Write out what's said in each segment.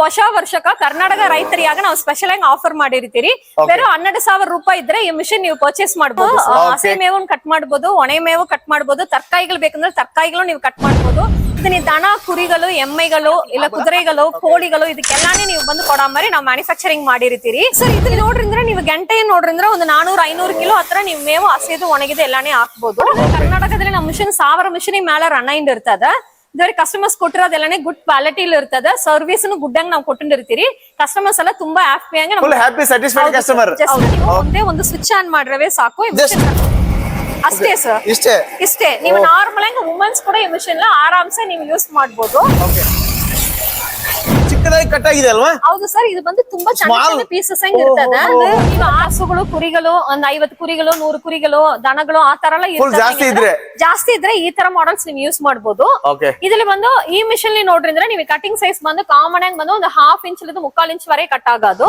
ಹೊಸ ವರ್ಷಕ್ಕ ಕರ್ನಾಟಕ ರೈತರಿಯಾಗ ನಾವು ಸ್ಪೆಷಲ್ ಆಗಿ ಆಫರ್ ಮಾಡಿರ್ತೀರಿ. ಬೇರೆ ಹನ್ನೆರಡು ಸಾವಿರ ರೂಪಾಯಿ ಇದ್ರೆ ಈ ಮಿಷನ್ ನೀವು ಪರ್ಚೇಸ್ ಮಾಡಬಹುದು ಹಸಿ ಮೇವನ್ ಕಟ್ ಮಾಡಬಹುದು ಒಣ ಮೇವು ಕಟ್ ಮಾಡಬಹುದು ತರಕಾರಿಗಳು ಬೇಕಂದ್ರೆ ತರಕಾರಿಗಳು ನೀವು ಕಟ್ ಮಾಡಬಹುದು ಇದನ್ನ ದನ ಕುರಿಗಳು ಎಮ್ಮೆಗಳು ಇಲ್ಲ ಕುದುರೆಗಳು ಕೋಳಿಗಳು ಇದಕ್ಕೆಲ್ಲಾನೇ ನೀವು ಬಂದು ಕೊಡಾಮರಿ ನಾವು ಮ್ಯಾನುಫ್ಯಾಕ್ಚರಿಂಗ್ ಮಾಡಿರ್ತೀರಿ. ಸರ್ ಇದು ನೋಡ್ರಿಂದ್ರೆ ನೀವು ಗಂಟೆ ನೋಡ್ರಿಂದ್ರೆ ಒಂದು ನಾನೂರ ಐನೂರು ಕಿಲೋ ಹತ್ರ ನೀವು ಮೇವು ಹಸಿದು ಒಣಗಿದು ಎಲ್ಲಾನೇ ಹಾಕ್ಬಹುದು ಕರ್ನಾಟಕದಲ್ಲಿ ನಮ್ಮ ಮಿಷನ್ ಸಾವಿರ ಮಿಷನ್ ಮೇಲೆ ರನ್ ಇರ್ತದ. ಇದ್ರೆ ಕಸ್ಟಮರ್ಸ್ ಕೊಟ್ಟಿರೋದೆಲ್ಲಾನೇ ಗುಡ್ ಕ್ವಾಲಿಟಿ ಇರ್ತದ. ಸರ್ವಿಸ್ ಗುಡ್ ಆಗಿ ನಾವು ಕೊಟ್ಟಿರ್ತೀರಿ ಕಸ್ಟಮರ್ಸ್ ಎಲ್ಲ ತುಂಬಾ happy full happy satisfied customer ಒಂದೇ ಒಂದು ಸ್ವಿಚ್ ಆನ್ ಮಾಡ್ರವೆ ಸಾಕು ಅಷ್ಟೇ ಸರ್ ಇಷ್ಟೇ. ಇಷ್ಟೇ. ನೀವು ನಾರ್ಮಲ್ ಆಗಿ ವುಮೆನ್ಸ್ ಕೂಡ ಈ ಮಿಷನ್ ಆರಾಮ್ಸೆ ನೀವು ಯೂಸ್ ಮಾಡ್ಬೋದು. ಚಿಕ್ಕದಾಗಿ ಕಟ್ ಆಗಿದೆ ಅಲ್ವಾ? ಹೌದು ಸರ್ ಇದು ಬಂದು ತುಂಬಾ ಚೆನ್ನಾಗಿ ಪೀಸಸ್ ಹೆಂಗ್ ಇರ್ತದ. ನೀವು ಹಸುಗಳು ಕುರಿಗಳು ಒಂದ್ ಐವತ್ ಕುರಿಗಳು ನೂರು ಕುರಿಗಳು ದನಗಳು ಆ ತರ ಎಲ್ಲ ಜಾಸ್ತಿ ಇದ್ರೆ? ಜಾಸ್ತಿ ಇದ್ರೆ ಈ ತರ ಮಾಡಲ್ಸ್ ನೀವು ಯೂಸ್ ಮಾಡಬಹುದು ಇದ್ರಲ್ಲಿ ಬಂದು ಈ ಮಿಷನ್ ನೋಡ್ರಿ ಅಂದ್ರೆ ನೀವು ಕಟಿಂಗ್ ಸೈಜ್ ಬಂದು ಕಾಮನ್ ಆಗಿ ಬಂದು ಒಂದು ಹಾಫ್ ಇಂಚ್ ಮುಕ್ಕಾಲ್ ಇಂಚ್ ವರೆಗೆ ಕಟ್ ಆಗೋದು.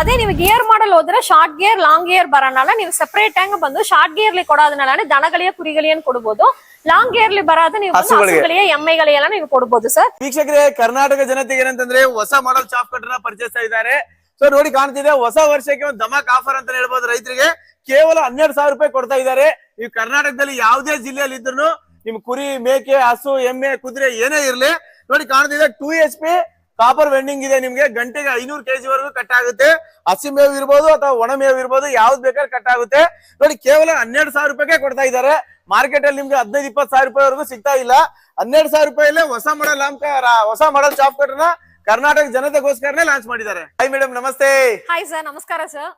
ಅದೇ ನೀವು ಗಿಯರ್ ಮಾಡಲ್ ಹೋದ್ರೆ ಶಾರ್ಟ್ ಗಿಯರ್ ಲಾಂಗ್ ಗಿಯರ್ ಬರೋಣ ನೀವು ಸೆಪರೇಟ್ ಆಗಿ ಬಂದು ಶಾರ್ಟ್ ಗಿಯರ್ಲಿ ಕೊಡೋದನ್ನೆಲ್ಲ ದನಗಳಿಗೆ ಕುರಿಗಳಿಗೆ ಕೊಡಬಹುದು ಲಾಂಗ್ ಗಿಯರ್ಲಿ ಬರೋದು ನೀವು. ಹಸುಗಳಿಗೆ. ಎಮ್ಮೆಗಳಿಗೆಲ್ಲ ನೀವು ಕೊಡಬಹುದು ಸರ್. ವೀಕ್ಷಕರೇ ಕರ್ನಾಟಕ ಜನತೆಗೆ ಏನಂತಂದ್ರೆ ಹೊಸ ಮಾಡಲ್ ಚಾಪ್ ಕಟ್ಟರ್ ಪರಿಚಯಿಸ್ತಾ ಇದ್ದಾರೆ ಸೊ ನೋಡಿ ಕಾಣ್ತಿದೆ, ಹೊಸ ವರ್ಷಕ್ಕೆ ಒಂದು ಧಮಾಕ್ ಆಫರ್ ಅಂತ ಹೇಳ್ಬೋದು ರೈತರಿಗೆ. ಕೇವಲ ಹನ್ನೆರಡು ಸಾವಿರ ರೂಪಾಯಿ ಕೊಡ್ತಾ ಇದ್ದಾರೆ. ನೀವು ಕರ್ನಾಟಕದಲ್ಲಿ ಯಾವುದೇ ಜಿಲ್ಲೆಯಲ್ಲಿ ಇದ್ರು ನಿಮ್ ಕುರಿ, ಮೇಕೆ, ಹಸು, ಎಮ್ಮೆ, ಕುದುರೆ ಏನೇ ಇರ್ಲಿ, ನೋಡಿ ಕಾಣ್ತಿದೆ two H P copper winding ಇದೆ ನಿಮ್ಗೆ. ಗಂಟೆಗೆ ಐನೂರು ಕೆಜಿ ವರೆಗೂ ಕಟ್ ಆಗುತ್ತೆ ಹಸಿ ಮೇವು ಇರ್ಬೋದು ಅಥವಾ ಒಣ ಮೇವು ಇರ್ಬೋದು, ಯಾವ್ದು ಬೇಕಾದ್ರೆ ಕಟ್ ಆಗುತ್ತೆ ನೋಡಿ ಕೇವಲ ಹನ್ನೆರಡು ಸಾವಿರ ರೂಪಾಯಿಗೆ ಕೊಡ್ತಾ ಇದ್ದಾರೆ. ಮಾರ್ಕೆಟ್ ಅಲ್ಲಿ ನಿಮ್ಗೆ ಹದಿನೈದು, ಇಪ್ಪತ್ತು ಸಾವಿರ ರೂಪಾಯಿವರೆಗೂ ಸಿಗ್ತಾ ಇಲ್ಲ. ಹನ್ನೆರಡು ಸಾವಿರ ರೂಪಾಯಿಲೇ ಹೊಸ ಮಾಡಲ್ ಹೊಸ ಮಾಡಲ್ ಚಾಪ್ ಕಟ್ರನ ಕರ್ನಾಟಕ ಜನತೆಗೋಸ್ಕರನೇ ಲಾಂಚ್ ಮಾಡಿದ್ದಾರೆ. ಹಾಯ್ ಮೇಡಮ್ ನಮಸ್ತೆ. ಹಾಯ್ ಸರ್ ನಮಸ್ಕಾರ ಸರ್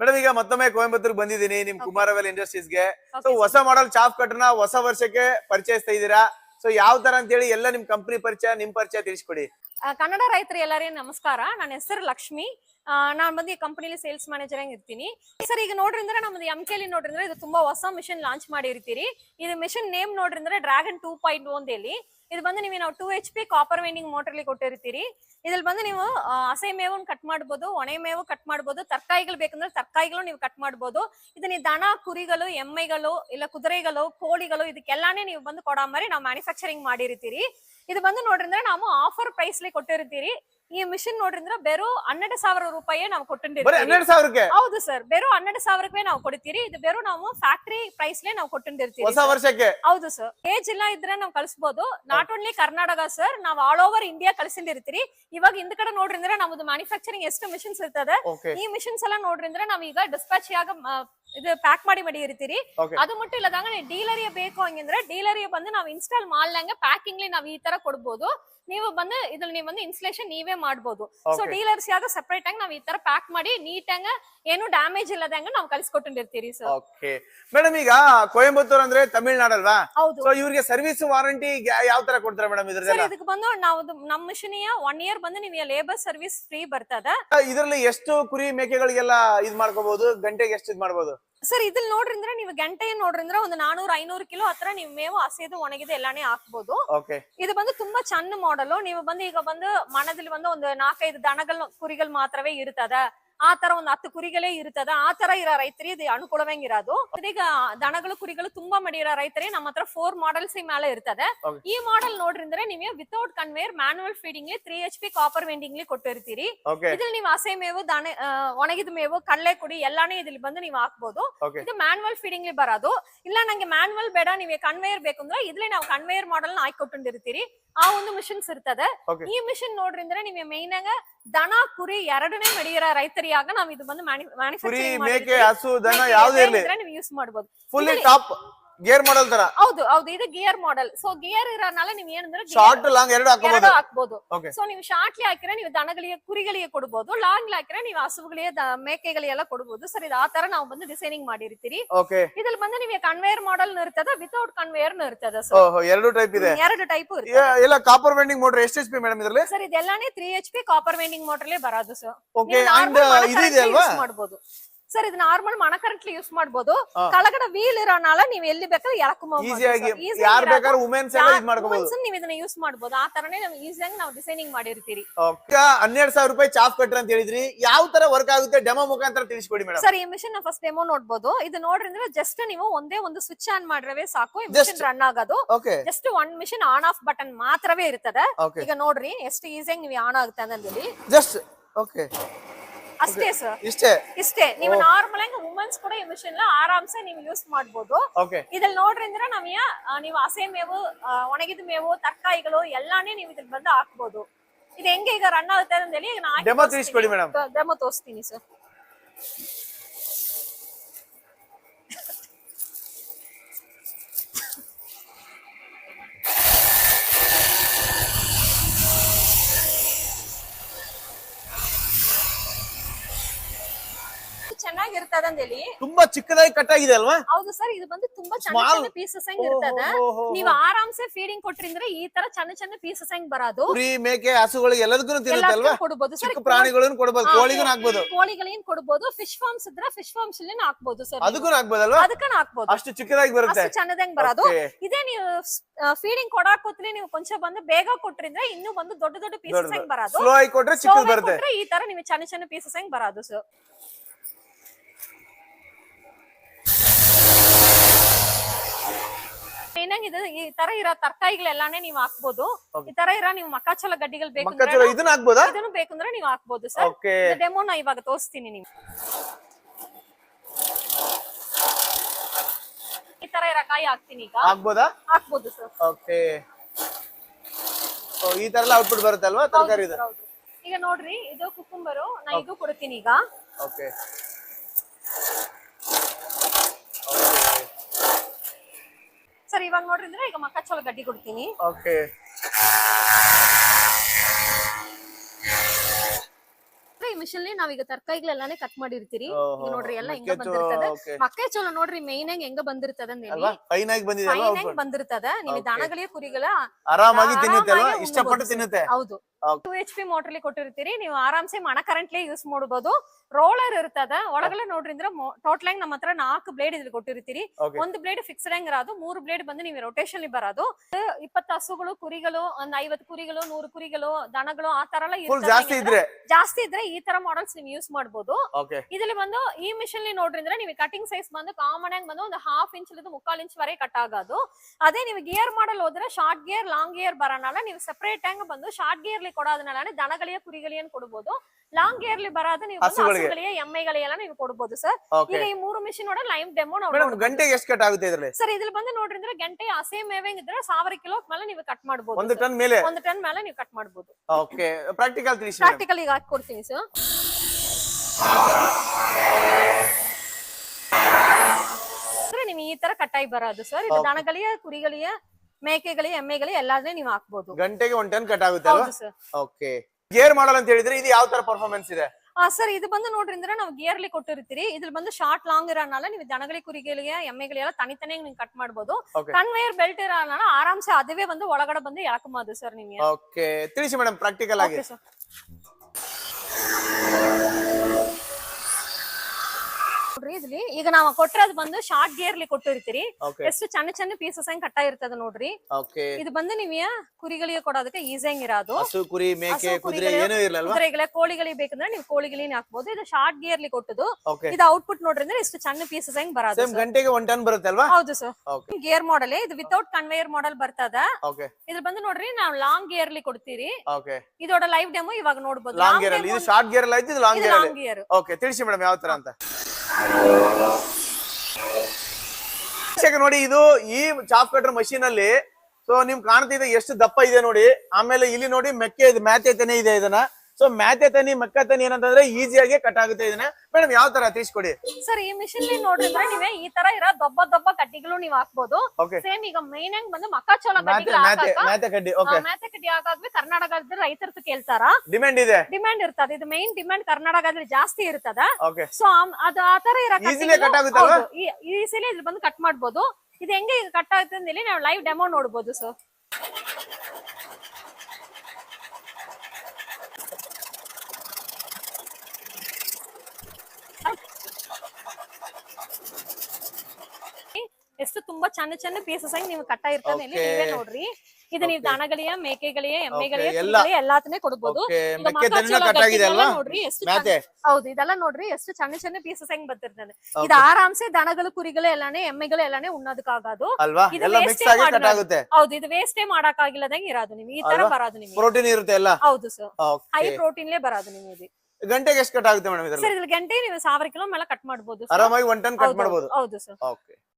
ಮೇಡಮ್ ಈಗ ಮತ್ತೊಮ್ಮೆ ಕೊಯಂಬತ್ತೂರ್ ಬಂದಿದ್ದೀನಿ ನಿಮ್ ಕುಮಾರವೆಲ್ ಇಂಡಸ್ಟ್ರೀಸ್ಗೆ ಸೊ Okay, ಹೊಸ ಮಾಡಲ್ ಚಾಪ್ ಕಟ್ರನ ಹೊಸ ವರ್ಷಕ್ಕೆ ಪರಿಚಯಿಸ್ತಾ ಇದ್ದೀರಾ? ಸೊ ಯಾವ ತರ ಅಂತ ಹೇಳಿ ಎಲ್ಲ ನಿಮ್ ಕಂಪನಿ ಪರಿಚಯ ನಿಮ್ ಪರಿಚಯ ತಿಳಿಸ್ಕೊಡಿ. ಕನ್ನಡ ರೈತರು ಎಲ್ಲರಿಗೂ ನಮಸ್ಕಾರ. ನನ್ನ ಹೆಸರು ಲಕ್ಷ್ಮಿ. ನಾನು ಬಂದು ಈ ಕಂಪನಿಲಿ ಸೇಲ್ಸ್ ಮ್ಯಾನೇಜರ್ ಆಗಿ ಇರ್ತೀನಿ. ಸರ್ ಈಗ ನೋಡ್ರಿ ಅಂದ್ರೆ ನಮ್ದು ಎಂ ಕೆಲಿ ನೋಡ್ರಿ ಅಂದ್ರೆ ಇದು ತುಂಬಾ ಹೊಸ ಮಿಷನ್ ಲಾಂಚ್ ಮಾಡಿರ್ತೀರಿ. ಇದು ಮಿಷನ್ ನೇಮ್ ನೋಡ್ರಿ ಡ್ರಾಗನ್ ಡ್ರ್ಯಾಗನ್ ಟೂ ಪಾಯಿಂಟ್ ಒಂದೇಲಿ ಇದು ಬಂದು ನೀವು ನಾವು two H P copper winding ಮೋಟರ್ಲಿ ಕೊಟ್ಟಿರ್ತೀರಿ. ಇದ್ರಲ್ಲಿ ಬಂದು ನೀವು ಹಸೆ ಮೇವನ್ನು ಕಟ್ ಮಾಡ್ಬೋದು, ಒಣೆ ಮೇವು ಕಟ್ ಮಾಡ್ಬೋದು, ತರಕಾರಿಗಳು ಬೇಕಂದ್ರೆ ತರಕಾರಿಗಳು ನೀವು ಕಟ್ ಮಾಡ್ಬೋದು. ಇದು ನೀವು ದನ, ಕುರಿಗಳು, ಎಮ್ಮೆಗಳು, ಇಲ್ಲ ಕುದುರೆಗಳು, ಕೋಳಿಗಳು ಇದಕ್ಕೆಲ್ಲಾನೇ ನೀವು ಬಂದು ಕೊಡ ನಾವು ಮ್ಯಾನುಫ್ಯಾಕ್ಚರಿಂಗ್ ಮಾಡಿರ್ತೀರಿ. ಇದು ಬಂದು ನೋಡ್ರಿ ನಾವು ಆಫರ್ ಪ್ರೈಸ್ ಲಿ ಕೊಟ್ಟಿರ್ತೀರಿ. ಈ ಮಿಷಿನ್ ನೋಡ್ರಿ ಅಂದ್ರೆ ಬೇರು ಹನ್ನೆರಡು ಸಾವಿರ ರೂಪಾಯಿ ನಾವು ಬರೀ ಕೊಟ್ಟಿರ್ತೀವಿ ಹನ್ನೆರಡು ಸಾವಿರಕ್ಕೆ ಹೌದು ಸರ್ ಬೇರು ಹನ್ನೆರಡು ಸಾವಿರಕ್ಕೆ ನಾವು ಕೊಡ್ತೀರಿ ಇದು ಬೇರು ನಾವು ಫ್ಯಾಕ್ಟರಿ ಪ್ರೈಸ್ ಲೇ ನಾವು ಕೊಟ್ಟಿರ್ತೀವಿ ಹೊಸ ವರ್ಷಕ್ಕೆ ಹೌದು ಸರ್ ಏಜ್ ಇಲ್ಲ ಇದ್ರೆ ನಾವು ಕಳಿಸಬಹುದು ನಾಟ್ ಓನ್ಲಿ ಕರ್ನಾಟಕ ಸರ್ ನಾವು ಆಲ್ ಓವರ್ ಇಂಡಿಯಾ ಕಳಿಸಿರ್ತೀರಿ ಇವಾಗ ಹಿಂದ್ ಕಡೆ ನೋಡ್ರಿ ಅಂದ್ರೆ ನಮ್ದು ಮ್ಯಾನುಫ್ಯಾಕ್ಚರಿಂಗ್ ಎಷ್ಟು ಮಿಷನ್ಸ್ ಇರ್ತದೆ ಓಕೆ ಈ ಮಿಷನ್ಸ್ ಎಲ್ಲ ನೋಡ್ರಿ ಅಂದ್ರೆ ನಾವ್ ಈಗ ಡಿಸ್ಪ್ಯಾಚ್ ಆಗ ಮ, ಇದು ಪ್ಯಾಕ್ ಮಾಡಿ ಮಾಡಿ ಇರ್ತೀರಿ Okay. ಅದು ಮುಟ್ಟು ಇಲ್ಲದಂಗ ಡೀಲರಿಗೆ ಬೇಕು ಹಂಗಿದ್ರೆ ಡೀಲರಿಗೆ ಬಂದು ನಾವು ಇನ್ಸ್ಟಾಲ್ ಮಾಡ್ಲಂಗೆ ಪ್ಯಾಕಿಂಗ್ ನಾವ್ ಈ ತರ ಕೊಡ್ಬೋದು ನೀವು ಬಂದು ಇದ್ರಲ್ಲಿ ನೀವು ಬಂದು ಇನ್ಸ್ಟಲೇಷನ್ ನೀವೇ ಮಾಡ್ಬೋದು. ಸೊ ಡೀಲರ್ಸ್ ಯಾವ್ದು ಸೆಪರೇಟ್ ಆಗಿ ನಾವ್ ಈ ತರ ಪ್ಯಾಕ್ ಮಾಡಿ ನೀಟ್ ಹಂಗ ಏನು ಡ್ಯಾಮೇಜ್ ಇಲ್ಲದಂಗ ನಾವು ಕಳ್ಸಿಕೊಟ್ಟಿರ್ತೀರಿ ಸರ್ ಓಕೆ ಮೇಡಮ್ ಈಗ ಕೊಯಂಬತ್ತೂರ್ ಅಂದ್ರೆ ತಮಿಳ್ನಾಡಲ್ವಾ ಹೌದು. ಸೊ ಇವ್ರಿಗೆ ಸರ್ವಿಸ್ ವಾರಂಟಿ ಯಾವ ತರ ಕೊಡ್ತಾರೆ ಮೇಡಮ್ ಸರ್ ಇದಕ್ಕೆ ಬಂದು ನಾವು ನಮ್ಮ ಮಿಷನಿಯ ಒನ್ ಇಯರ್ ಬಂದು ನಿಮಗೆ ಲೇಬರ್ ಸರ್ವಿಸ್ ಫ್ರೀ ಬರ್ತದ. ಇದರಲ್ಲಿ ಎಷ್ಟು ಕುರಿ ಮೇಕೆಗಳಿಗೆಲ್ಲ ಇದ್ ಮಾಡ್ಕೋಬಹುದು ಗಂಟೆಗೆ ಎಷ್ಟು ಇದ್ ಮಾಡ್ಬೋದು? ಸರ್ ಇದ್ರಲ್ಲಿ ನೋಡ್ರಿ ಅಂದ್ರೆ ನೀವು ಗಂಟೆ ನೋಡ್ರಿ ಅಂದ್ರೆ ಒಂದು ನಾನೂರ ಐನೂರು ಕಿಲೋ ಹತ್ರ ನೀವು ಮೇವು ಹಸಿದು ಒಣಗಿದು ಎಲ್ಲಾನೇ ಹಾಕ್ಬೋದು ಓಕೆ ಇದು ಬಂದು ತುಂಬಾ ಚೆನ್ನ ಮಾಡಲು ನೀವು ಬಂದು ಈಗ ಬಂದು ಮನದಲ್ಲಿ ಬಂದು ಒಂದು ನಾಲ್ಕೈದು ದನಗಳು ಕುರಿಗಳು ಮಾತ್ರವೇ ಇರ್ತದ ಆ ತರ ಒಂದು ಹತ್ತು ಕುರಿಗಳೇ ಇರ್ತದ ಆ ತರ ಇರೋ ರೈತರಿಗೆ ಇದು ಅನುಕೂಲವಂಗ್ ಇರೋದು ಈಗ ದನಗಳು ಕುರಿಗಳು ತುಂಬಾ ಮಡಿರೋ ರೈತರಿಗೆ ನಮ್ಮ ಹತ್ರ ಫೋರ್ ಮಾಡೆಲ್ಸ್ ಮೇಲೆ ಇರ್ತದೆ. ಈ ಮಾಡೆಲ್ ನೋಡ್ರಿಂದ್ರೆ ನಿಮಗೆ ನೀವು without conveyor manual feeding three H P copper winding ಕೊಟ್ಟಿರ್ತೀರಿ. ಇದ್ರಲ್ಲಿ ನೀವು ಹಸೆ ಮೇವು ದಾನೆ ಒಣಗಿದ ಮೇವು ಕಡಲೆ ಕುಡಿ ಎಲ್ಲಾನೇ ಇದ್ರಲ್ಲಿ ಬಂದು ನೀವು ಹಾಕ್ಬೋದು. ಇದು ಮ್ಯಾನುವಲ್ ಫೀಡಿಂಗ್ ಬರೋದು. ಇಲ್ಲ ನಂಗೆ ಮ್ಯಾನುವಲ್ ಬೇಡ ನೀವು ಕನ್ವೇಯರ್ ಬೇಕು ಅಂದ್ರೆ ಇದ್ರಲ್ಲಿ ನಾವು ಕನ್ವೇಯರ್ ಮಾಡೆಲ್ನ ಹಾಕೊಟ್ಟಿರ್ತೀರಿ ಆ ಒಂದು ಮಿಷನ್ಸ್ ಇರ್ತದೆ. ಈ ಮಿಷನ್ ನೋಡ್ರಿಂದ್ರೆ ನಿಮಗೆ ನೀವು ಮೇನ್ ಆಗ ದನ ಕುರಿ ಎರಡನೇ ಮಡಿಯರ ರೈತರಿಯಾಗ ನಾವು ಇದು ಬಂದು ಕುರಿ ಮೇಕೆ ಹಸು ದನ ಯಾವ್ದು ಇರಲಿ. ನೀವು ಯೂಸ್ ಮಾಡಬಹುದು ಫುಲ್ಲಿ ಟಾಪ್ ಗೇರ್ ಮಾಡಲ್ ತರ ಹೌದು ಹೌದು ಇದು ಗಿಯರ್ ಮಾಡೆಲ್ ಸೊ ಗಿಯರ್ ಇರೋನಾಲ ನೀವು ಏನಂದ್ರೆ gear ಶಾರ್ಟ್ ಲಾಂಗ್ ಎರಡು ಎರಡು ಹಾಕೋಬಹುದು ಹಾಕ್ಬೋದು. ಓಕೆ ಸೊ ನೀವು ಶಾರ್ಟ್ಲಿ ಹಾಕಿದ್ರೆ ನೀವು ದನಗಳಿಗೆ ಕುರಿಗಳಿಗೆ ಕೊಡ್ಬೋದು. ಲಾಂಗ್ ಹಾಕಿದ್ರೆ ನೀವು ಹಸುಗಳಿಗೆ ದ- ಮೇಕೆಗಳಿಗೆಲ್ಲ ಕೊಡ್ಬೋದು. ಸರ್ ಇದು ಆ ತರ ನಾವು ಬಂದು ಡಿಸೈನಿಂಗ್ ಮಾಡಿರ್ತೀರಿ. ಓಕೆ ಇದ್ರಲ್ಲಿ ಬಂದು ನಿಮಗೆ ಕನ್ವೇಯರ್ ಮಾಡೆಲ್ ಇರ್ತದ ವಿತೌಟ್ ಕನ್ವೇಯರ್ ಇರ್ತದ ಸರ್ ಓಹೋ ಎರಡು ಟೈಪ್ ಇದೆ. ಎರಡು ಟೈಪ್ ಇರ್ತದೆ. ಯಾ- ಎಲ್ಲ ಕಾಪರ್ ವೆಂಡಿಂಗ್ ಮೋಟರ್ ಎಷ್ಟು ಎಚ್ ಪಿ ಮೇಡಮ್ ಇದ್ರಲ್ಲಿ? Sir ಇದೆಲ್ಲಾನೇ three H P copper winding ಮೋಟರ್ಲೇ ಬರೋದು ಸರ್ ಓಕೆ ಅಂಡ್ ಇದು ಇದೆ ಅಲ್ವಾ ಮಾಡ್ಬೋದು. ಸರ್ ಇದು ನಾರ್ಮಲ್ ಮಣ ಕರೆಂಟ್ಲಿ ಯೂಸ್ ಮಾಡಬಹುದು. ಕೆಳಗಡೆ ವೀಲ್ ಇರೋನಾಲ ನೀವು ಎಲ್ಲಿ ಬೇಕಾದ್ರೆ ಮಾಡ್ಕೋಬಹುದು ನೀವ್ ಇದನ್ನ ಯೂಸ್ ಮಾಡಬಹುದು ಆ ತರನೇ ನಾವು ಈಸಿಯಾಗಿ ನಾವು ಡಿಸೈನಿಂಗ್ ಮಾಡಿರ್ತೀರಿ. ಹನ್ನೆರಡು ಸಾವಿರ ರೂಪಾಯಿ ಚಾಪ್ ಕಟ್ರಿ ಅಂತ ಹೇಳಿದ್ರಿ. ಯಾವ ತರ ವರ್ಕ್ ಆಗುತ್ತೆ? ಡೆಮೋ ಮುಖಾಂತರ ತಿಳಿಸ್ಕೊಡಿ ಮೇಡಮ್ ಸರ್ ಈ ಮಿಷನ್ನ ಫಸ್ಟ್ ಡೆಮೋ ನೋಡಬಹುದು ಇದು ನೋಡ್ರಿ ಅಂದ್ರೆ ಜಸ್ಟ್ ನೀವು ಒಂದೇ ಒಂದು ಸ್ವಿಚ್ ಆನ್ ಮಾಡ್ರವೇ ಸಾಕು. ಮಿಷನ್ ರನ್ ಆಗೋದು. Just one machine on off button ಮಾತ್ರವೇ ಇರ್ತದೆ. ಈಗ ನೋಡ್ರಿ ಎಷ್ಟು ಈಸಿಯಾಗಿ ನೀವು ಆನ್ ಆಗುತ್ತೆ ಅನ್ನೋದಿಲ್ಲಿ ಜಸ್ಟ್ ಓಕೆ ಅಷ್ಟೇ ಸರ್ ಇಷ್ಟೇ? ಇಷ್ಟೇ. ನೀವು ನಾರ್ಮಲ್ ಆಗಿ ವುಮೆನ್ಸ್ ಕೂಡ ಈ ಮಿಷನ್ ಆರಾಮ್ಸೆ ನೀವು ಯೂಸ್ ಮಾಡಬಹುದು ಇದ್ರಲ್ಲಿ ನೋಡ್ರಿ ಅಂದ್ರೆ ನಮಗೆ ನೀವು ಹಸೆ ಮೇವು ಒಣಗಿದ ಮೇವು ತರಕಾರಿಗಳು ಎಲ್ಲಾನೇ ನೀವು ಇದ್ರಲ್ಲಿ ಬಂದು ಹಾಕ್ಬೋದು. ಇದು ಹೆಂಗೆ ಈಗ ರನ್ ಆಗುತ್ತೆ ಅಂತ ಹೇಳಿ madam. ಡೆಮೋ ತೋರಿಸ್ತೀನಿ ಸರ್ ಅಂತೇಳಿ ತುಂಬಾ ಚಿಕ್ಕದಾಗಿ ಕಟ್ ಆಗಿದೆ ಅಲ್ವಾ? ಹೌದು ಸರ್ ಇದು ಬಂದು ತುಂಬಾ ಚೆನ್ನ Small. ಚೆನ್ನ ಪೀಸಸ್ ಹೆಂಗ್ ಇರ್ತದೆ. ಓ. ನೀವು ಆರಾಮ್ಸೆ ಫೀಡಿಂಗ್ ಕೊಟ್ರಿಂದ್ರೆ ಈ ತರ ಚೆನ್ನ ಚೆನ್ನ ಪೀಸಸ್ ಹೆಂಗ್ ಬರೋದು? ಕುರಿ ಮೇಕೆ ಹಸುಗಳಿಗೆ ಎಲ್ಲದಕ್ಕೂ ತಿನ್ನುತ್ತೆ ಅಲ್ವಾ? ಎಲ್ಲದಕ್ಕೂ ಕೊಡ್ಬೋದು ಸರ್. ಚಿಕ್ಕ ಪ್ರಾಣಿಗಳನ್ನು ಕೊಡ್ಬೋದು ಕೋಳಿಗೂ ಹಾಕ್ಬೋದು. ಕೋಳಿಗಳೇನ್ ಕೊಡ್ಬೋದು ಫಿಶ್ ಫಾರ್ಮ್ಸ್ ಇದ್ರೆ ಫಿಶ್ ಫಾರ್ಮ್ಸ್ ಅಲ್ಲಿ ಹಾಕ್ಬೋದು ಸರ್. ಅದಕ್ಕೂ ಹಾಕ್ಬೋದಲ್ವಾ ಅದಕ್ಕನ ಹಾಕ್ಬೋದು. ಅಷ್ಟು ಚಿಕ್ಕದಾಗಿ ಬರುತ್ತೆ. ಅಷ್ಟು ಚೆನ್ನದಂಗ್ ಬರೋದು? Okay. ಇದೇ ನೀವು ಫೀಡಿಂಗ್ ಕೊಡಾಕೋತ್ಲಿ ನೀವು ಕೊಂಚ ಬಂದು ಬೇಗ ಕೊಟ್ರಿಂದ್ರೆ ಇನ್ನೂ ಬಂದು ದೊಡ್ಡ ದೊಡ್ಡ ಪೀಸಸ್ ಹೆಂಗ್ ಬರೋದು? ಸ್ಲೋ ಆಗಿ ಕೊಟ್ರೆ Slow ಚಿಕ್ಕದು ಆಗಿ ಬರುತ್ತೆ. ಕೊಟ್ರೆ ಈ ತರ ನೀವು ಚೆನ್ನ ಚೆನ್ನ ಪೀಸಸ್ ಹೆಂಗ್ ಬರೋದು ಸರ್ ಏನಾಗ ಈ ತರ ಇರೋ ತರಕಾರಿಗಳೆಲ್ಲಾನೇ ನೀವು ಹಾಕ್ಬೋದು. ಈ ತರ ಇರೋ ನೀವು ಮಕ್ಕಾಚಲ ಗಡ್ಡಿಗಳು ಬೇಕು ಮಕ್ಕಚೋಳ ಇದನ್ನ ಹಾಕ್ಬೋದಾ? ಇದನ್ನು ಬೇಕಂದ್ರೆ ನೀವು ಹಾಕ್ಬೋದು ಸರ್. ಓಕೆ. ಡೆಮೋ ನಾ ಇವಾಗ ತೋರಿಸ್ತೀನಿ ನೀವು ಈ ತರ ಇರೋ ಕಾಯಿ ಹಾಕ್ತೀನಿ ಈಗ. ಹಾಕ್ಬೋದಾ? ಹಾಕ್ಬೋದು ಸರ್. ಓಕೆ. ಈ ತರ ಎಲ್ಲ ಔಟ್ಪುಟ್ ಬರುತ್ತೆ ಅಲ್ವಾ? ತರಕಾರಿ ಇದು? ಈಗ ನೋಡ್ರಿ ಇದು ಕುಕುಂಬರು ನಾ ಇದು ಕೊಡ್ತೀನಿ ಈಗ. ಓಕೆ. ಸರ್ ಇವಾಗ ನೋಡ್ರಿ ಅಂದ್ರೆ ಈಗ ಮಕ್ಕ ಚಲೋ ಗಡ್ಡಿ ಕೊಡ್ತೀನಿ. ಓಕೆ ಈ ಮಿಷನ್ ನಾವೀಗ ತರಕಾರಿಗಳೆಲ್ಲಾನೇ ಕಟ್ ಮಾಡಿರ್ತೀರಿ. ಈಗ ನೋಡ್ರಿ ಎಲ್ಲ ಹಿಂಗ ಬಂದಿರ್ತದ. okay. ಮಕ್ಕೆಚೋಳ ನೋಡ್ರಿ ಮೇನ್ ಆಗಿ ಹೆಂಗ ಬಂದಿರ್ತದ ಫೈನ್ ಆಗಿ ಬಂದಿದೆ? ಬಂದಿರ್ತದ. ನೀವು. ದನಗಳಿಗೆ ಕುರಿಗಳ ಆರಾಮಾಗಿ ತಿನ್ನುತ್ತೆ ಇಷ್ಟಪಟ್ಟು ತಿನ್ನುತ್ತೆ. ಹೌದು. ಟೂ ಎಚ್ ಪಿ ಮೋಟರ್ ಕೊಟ್ಟಿರ್ತೀರಿ ನೀವು ಆರಾಮ್ಸೆ ಮಣ ಕರೆಂಟ್ಲಿ ಯೂಸ್ ಮಾಡಬಹುದು ರೋಲರ್ ಇರ್ತದ ಒಳಗಡೆ ನೋಡ್ರಿ ಅಂದ್ರೆ ಟೋಟಲ್ ಆಗಿ ನಮ್ಮ ಹತ್ರ ನಾಲ್ಕು ಬ್ಲೇಡ್ ಇದ್ರಲ್ಲಿ ಕೊಟ್ಟಿರ್ತೀರಿ. ಒಂದು ಬ್ಲೇಡ್ ಫಿಕ್ಸ್ಡ್ ಹೆಂಗ್ ಇರೋದು ಮೂರು ಬ್ಲೇಡ್ ಬಂದು ನೀವು ರೊಟೇಷನ್ ಬರೋದು. ಇಪ್ಪತ್ತು ಹಸುಗಳು ಕುರಿಗಳು ಒಂದ್ ಐವತ್ತು ಕುರಿಗಳು ನೂರು ಕುರಿಗಳು ದನಗಳು ಆ ತರ ಎಲ್ಲ ಜಾಸ್ತಿ ಇದ್ರೆ? ಜಾಸ್ತಿ ಇದ್ರೆ ಈ ತರ ಮಾಡಲ್ಸ್ ನೀವು ಯೂಸ್ ಮಾಡಬಹುದು ಇದ್ರಲ್ಲಿ ಬಂದು ಈ ಮಿಷನ್ ನೋಡ್ರಿ ಅಂದ್ರೆ ನೀವು ಕಟಿಂಗ್ ಸೈಜ್ ಬಂದು ಕಾಮನ್ ಆಗಿ ಬಂದು ಒಂದು ಹಾಫ್ ಇಂಚ್ ಮುಕ್ಕಾಲ್ ಇಂಚ್ ವರೆಗೆ ಕಟ್ ಆಗೋದು. ಅದೇ ನೀವು ಗಿಯರ್ ಮಾಡಲ್ ಹೋದ್ರೆ ಶಾರ್ಟ್ ಗಿಯರ್ ಲಾಂಗ್ ಗಿಯರ್ ಬರೋಣ ನೀವು ಸೆಪರೇಟ್ ಆಗಿ ಬಂದು ಶಾರ್ಟ್ ಗಿಯರ್ಲಿ ಕೊಡೋದನ್ನೆಲ್ಲ ದನಗಳಿಗೆ ಕುರಿಗಳಿಗೆ ಕೊಡ್ಬೋದು ಲಾಂಗ್ ಗಿಯರ್ಲಿ ಬರೋದು ನೀವು ಬಂದು ಹಸುಗಳಿಗೆ. ಹಸುಗಳಿಗೆ ಎಮ್ಮೆಗಳಿಗೆಲ್ಲ ನೀವು ಕೊಡ್ಬೋದು ಸರ್ ಓಕೆ ಈಗ ಈ ಮೂರು ಮಿಷಿನ್ ನೋಡ ಲೈವ್ ಡೆಮೋ ಮೇಡಮ್ ನೋಡಿ ಗಂಟೆಗೆ ಎಷ್ಟು ಕಟ್ ಆಗುತ್ತೆ ಇದ್ರಲ್ಲಿ ಸರ್ ಇದ್ರಲ್ಲಿ ಬಂದು ನೋಡ್ರಿ ಅಂದ್ರೆ ಗಂಟೆ ಹಸೆ ಮೇವೆಂಗ್ ಇದ್ರೆ ಸಾವಿರ ಕಿಲೋ ಮೇಲೆ ನೀವು ಕಟ್ ಮಾಡ್ಬೋದು ಒಂದು sir. ಟನ್ ಮೇಲೆ ಒಂದು ಟನ್ ಮೇಲೆ ನೀವು ಕಟ್ ಮಾಡ್ಬೋದು ಓಕೆ ಪ್ರಾಕ್ಟಿಕಲ್ ತಿಳಿಸಿ madam. ಪ್ರಾಕ್ಟಿಕಲ್ ಈಗ ಹಾಕಿ ಕೊಡ್ತೀನಿ ಸರ್ ಅಂದ್ರೆ ನೀವು ಈ ತರ ಕಟ್ಟಾಗಿ ಬರೋದು ಸರ್ ಇದು Okay. ದನಗಳಿಗೆ ಕುರಿಗಳಿಗೆ ಮೇಕೆಗಳಿಗೆ ಎಮ್ಮೆಗಳಿಗೆ ಎಲ್ಲಾದ್ರೆ ನೀವು ಹಾಕ್ಬೋದು. ಗಂಟೆಗೆ ಒಂದ್ ಟನ್ ಕಟ್ ಆಗುತ್ತೆ ಅಲ್ವಾ? ಹೌದು ಸರ್ ಓಕೆ ಗೇರ್ ಮಾಡಲ್ ಅಂತ ಹೇಳಿದ್ರೆ ಇದು ಯಾವ ತರ ಪರ್ಫಾರ್ಮೆನ್ಸ್ ಇದೆ? ಆ ಸರ್ ಇದು ಬಂದು ನೋಡ್ರಿ ಅಂದ್ರೆ ನಾವು ಗಿಯರ್ಲಿ ಕೊಟ್ಟಿರ್ತೀರಿ. ಇದ್ರಲ್ಲಿ ಬಂದು ಶಾರ್ಟ್ ಲಾಂಗ್ ಇರೋನಲ್ಲ ನೀವು ದನಗಳಿಗೆ ಕುರಿಗಳಿಗೆ ಎಮ್ಮೆಗಳಿಗೆಲ್ಲ ತನಿ ತನಿಯಾಗಿ ನೀವು ಕಟ್ ಮಾಡ್ಬೋದು. ಓಕೆ ಕನ್ವೇಯರ್ ಬೆಲ್ಟ್ ಇರೋನಲ್ಲ ಆರಾಮ್ಸೆ ಅದುವೇ ಬಂದು ಒಳಗಡೆ ಬಂದು ಎಳ್ಕೊಂಬೋದು ಸರ್ ನಿಮ್ಗೆ. ಓಕೆ ತಿಳಿಸಿ ಮೇಡಮ್ ಪ್ರಾಕ್ಟಿಕಲ್ ಆಗಿ. ನೋಡ್ರಿ ಈಗ ನಾವು ಕೊಟ್ಟಿರೋದು ಬಂದು ಶಾರ್ಟ್ ಗೇರ್ಲಿ ಕೊಟ್ಟಿರ್ತೀರಿ. ಎಷ್ಟು ಚೆನ್ನ ಚೆನ್ನ ಪೀಸಸ್ ಹೆಂಗ್ ಕಟ್ಟ ಇರ್ತದ ನೋಡ್ರಿ. ಇದು ಬಂದು ನೀವ್ ಕುರಿಗಳಿಗೆ ಕೊಡೋದಕ್ಕೆ ಈಸಿಯಾಗಿ ಇರೋದು. ಹಸು ಕುರಿ ಮೇಕೆ ಕುದುರೆಗಳ ಕೋಳಿಗಳಿಗೆ ಬೇಕಂದ್ರೆ ನೀವು ಕೋಳಿಗಳಿನ ಹಾಕ್ಬೋದು. ಇದು ಶಾರ್ಟ್ ಗಿಯರ್ಲಿ ಕೊಟ್ಟದು ಇದು ಔಟ್ಪುಟ್ ನೋಡ್ರಿ ಅಂದ್ರೆ ಎಷ್ಟು ಚೆನ್ನ ಪೀಸಸ್ ಹೆಂಗ್ ಬರೋದು ಗಂಟೆಗೆ ಒನ್ ಟನ್ ಬರುತ್ತೆ ಅಲ್ವಾ? ಹೌದು ಸರ್ ಗೇರ್ ಮಾಡೆಲ್ ಇದು ವಿತೌಟ್ ಕನ್ವೇಯರ್ ಮಾಡೆಲ್ ಬರ್ತದ. ಇದ್ರ ಬಂದು ನೋಡ್ರಿ ನಾವು ಲಾಂಗ್ ಗಿಯರ್ಲಿ ಕೊಡ್ತೀರಿ. ಇದೋட ಲೈವ್ ಡೆಮೋ ಇವಾಗ ನೋಡಬಹುದು ಲಾಂಗ್ ಗೇರ್ ಇದು ಶಾರ್ಟ್ ಗೇರ್ ಅಲ್ಲಿ ಆಯ್ತು ಇದು ಲಾಂಗ್ ಗೇರ್ ಗಿಯರ್ ಓಕೆ ತಿಳಿಸಿ ಮೇಡಮ್ ಯಾವ ತರ ಅಂತ. ನೋಡಿ, ಇದು ಈ ಚಾಪ್ ಕಟ್ರ್ ಮಷೀನ್ ಅಲ್ಲಿ ಸೊ ನಿಮ್ ಕಾಣ್ತಿದೆ ಎಷ್ಟು ದಪ್ಪ ಇದೆ ನೋಡಿ. ಆಮೇಲೆ ಇಲ್ಲಿ ನೋಡಿ ಮೆಕ್ಕೆ ಇದು ಮ್ಯಾತೆ ತನಿ ಇದೆ ಇದನ್ನ. ಸೊ ಮ್ಯಾತೆ ತನಿ ಮಕ್ಕ ತನಿ ಏನಂತಂದ್ರೆ ಈಸಿಯಾಗಿ ಕಟ್ ಆಗುತ್ತೆ ಇದನ್ನ. ಮೇಡಮ್ ಯಾವ ತರ ತಿಳಿಸ್ಕೊಡಿ ಸರ್ ಈ ಮಿಷಿನ್ ನೋಡ್ರಿ ನೋಡಿದ್ರೆ ನೀವೇ ಈ ತರ ಇರೋ ದೊಬ್ಬ ದೊಬ್ಬ ಕಡ್ಡಿಗಳು ನೀವ್ ಹಾಕ್ಬೋದು. ಸೇಮ್ ಈಗ ಮೇನ್ ಆಗಿ ಬಂದು ಮಕ್ಕಾಚೋಳ ಮ್ಯಾತೆ ಕಟ್ಟಿ ಮ್ಯಾತೆ ಮ್ಯಾತೆ ಕಡ್ಡಿ ಓಕೆ ಮ್ಯಾತೆ ಕಡ್ಡಿ ಕರ್ನಾಟಕದ ರೈತರದ್ದು ಕೇಳ್ತಾರ. ಡಿಮ್ಯಾಂಡ್ ಇದೆ? ಡಿಮ್ಯಾಂಡ್ ಇರ್ತದೆ. ಇದು ಮೈನ್ ಡಿಮ್ಯಾಂಡ್ ಕರ್ನಾಟಕದಲ್ಲಿ ಜಾಸ್ತಿ ಇರ್ತದ. ಓಕೆ ಸೊ ಅದು ಆ ತರ ಇರೋ Easily cut ಆಗುತ್ತಲ್ವಾ? ಈಸಿಲಿ ಇದ್ರ ಬಂದು ಕಟ್ ಮಾಡ್ಬೋದು. ಇದು ಹೆಂಗೆ ಕಟ್ ಆಗುತ್ತೆ ಅಂದೇಳಿ ನಾವು ಲೈವ್ ಡೆಮೋ ನೋಡ್ಬೋದು ಸರ್ ಎಷ್ಟು ತುಂಬಾ ಚೆನ್ನ ಚೆನ್ನ ಪೀಸಸ್ ಆಗಿ ನೀವು ಕಟ್ಟ ಇರ್ತಾನೆ ಇಲ್ಲಿ. ನೀವೇ ನೋಡ್ರಿ. ಇದು ನೀವು ದನಗಳಿಗೆ ಮೇಕೆಗಳಿಗೆ. ಕುರಿಗಳಿಯ ಎಲ್ಲಾತನೇ ಕೊಡ್ಬೋದು. ನೋಡ್ರಿ ಎಷ್ಟು ಹೌದು ಇದೆಲ್ಲ ನೋಡ್ರಿ ಎಷ್ಟು ಚೆನ್ನ ಚೆನ್ನ ಪೀಸಸ್ ಹೆಂಗ್ ಬರ್ತಿರ್ತದೆ. ಇದು ಆರಾಮ್ಸೆ ದನಗಳು ಕುರಿಗಳು ಎಲ್ಲಾನೇ ಎಮ್ಮೆಗಳು ಎಲ್ಲಾನೇ ಉಣ್ಣೋದಕ್ಕಾಗೋದು ಹೌದು ಇದು ವೇಸ್ಟೇ ಮಾಡಕ್ ಆಗಿಲ್ಲದಂಗ್ ಇರೋದು ನಿಮ್ಗೆ. ಈ ತರ? ಬರೋದು ನಿಮ್ಗೆ. ಪ್ರೋಟೀನ್ ಇರುತ್ತೆ ಎಲ್ಲ? ಹೌದು ಸರ್ ಹೈ ಪ್ರೋಟೀನ್ ಪ್ರೋಟೀನ್ಲೇ ಬರೋದು ನಿಮ್ಗೆ ಗಂಟೆಗೆ ಎಷ್ಟು ಕಟ್ ಆಗುತ್ತೆ ಮೇಡಮ್ ಸರ್ ಇದ್ರಲ್ಲಿ? ಇದ್ರ ಗಂಟೆ ನೀವು ಸಾವಿರ ಕಿಲೋ ಮೇಲೆ ಕಟ್ ಮಾಡಬಹುದು. ಆರಾಮಾಗಿ ಒನ್ ಟನ್ ಕಟ್ ಮಾಡಬಹುದು ಹೌದು ಸರ್ ಓಕೆ